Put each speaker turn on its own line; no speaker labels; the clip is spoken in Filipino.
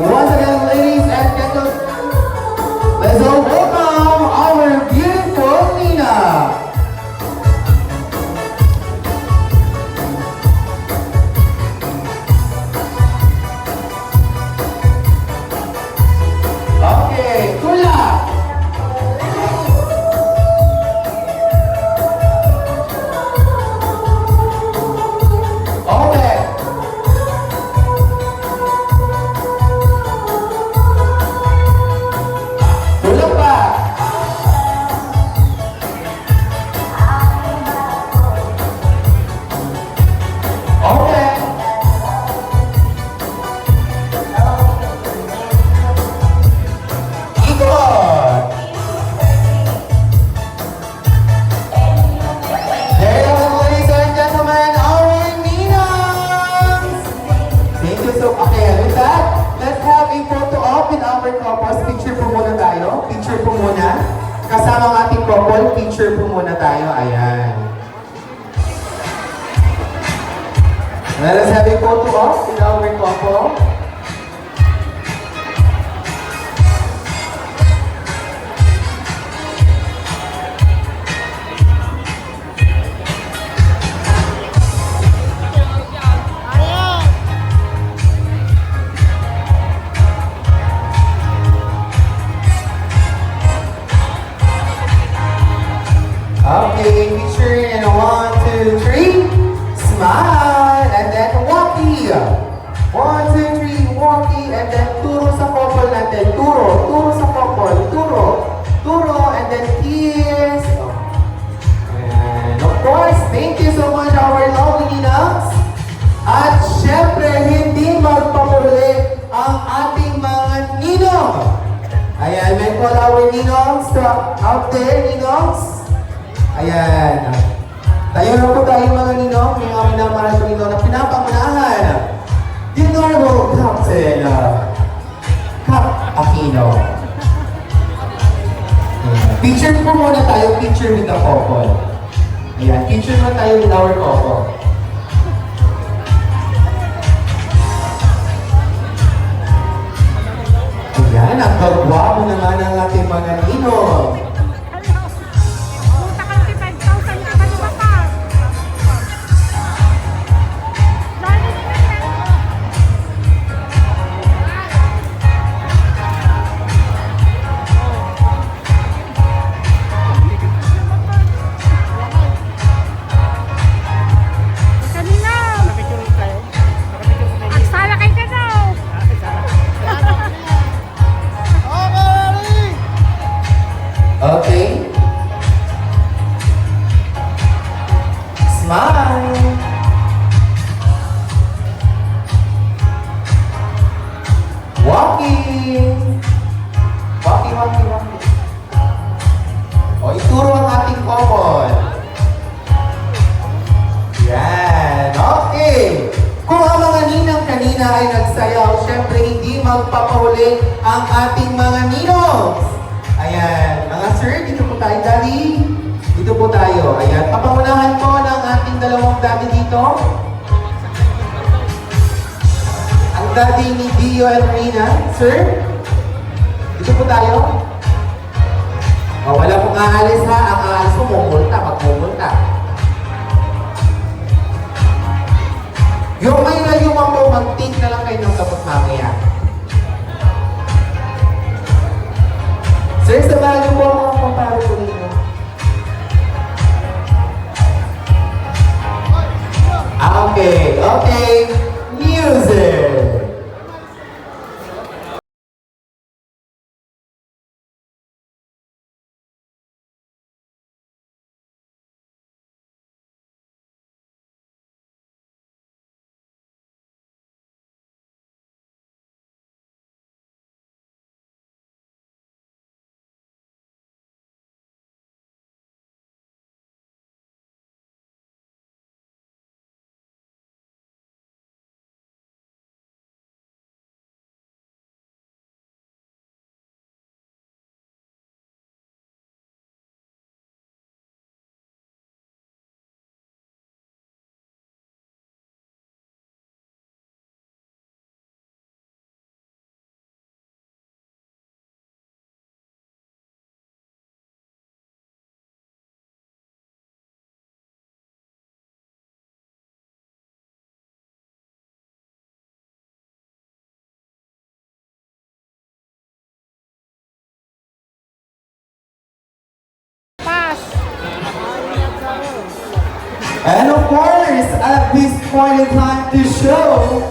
뭐하냐 our couples. Picture po muna tayo. Picture po muna. Kasama ang ating couple, picture po muna tayo. Ayan. Let us have a photo op with our couple. Picture in a one, two, three. Smile, and then walkie. One, two, three, walkie, and then turo sa couple natin. Turo, turo sa couple. Turo, turo, and then kiss. And of course, thank you so much our lovely ninaks. At syempre, hindi magpapuli ang ating mga ninong. Ayan, may call our ninongs out there, ninongs. Ayan. Tayo na po tayo mga ninong, yung aming namarang sa ninong na pinapangunahan. Normal Captain, uh, Cap Aquino. Picture po muna tayo, picture with the couple. Ayan, picture muna tayo with our couple. Ayan, ang kagwapo naman ang ating mga ninong. Walking. Walking, walking, walking. O, ituro ang ating couple. Yan. Okay. Kung ang mga ninang kanina ay nagsayaw, syempre hindi magpapahuli ang ating mga ninong. Ayan. Mga sir, dito po tayo, daddy. Dito po tayo. Ayan. Papangunahan po ng ating dalawang daddy dito. Daddy ni Dio and Rina. Sir, dito po tayo. O, wala pong aalis ha. Ang aalis mo, mumulta. Magmumulta. Yung may layuan po, mag-think na lang kayo ng tapos mamaya. Sir, sabahan niyo po ang mga kumpare ko And of course, at this point in time to show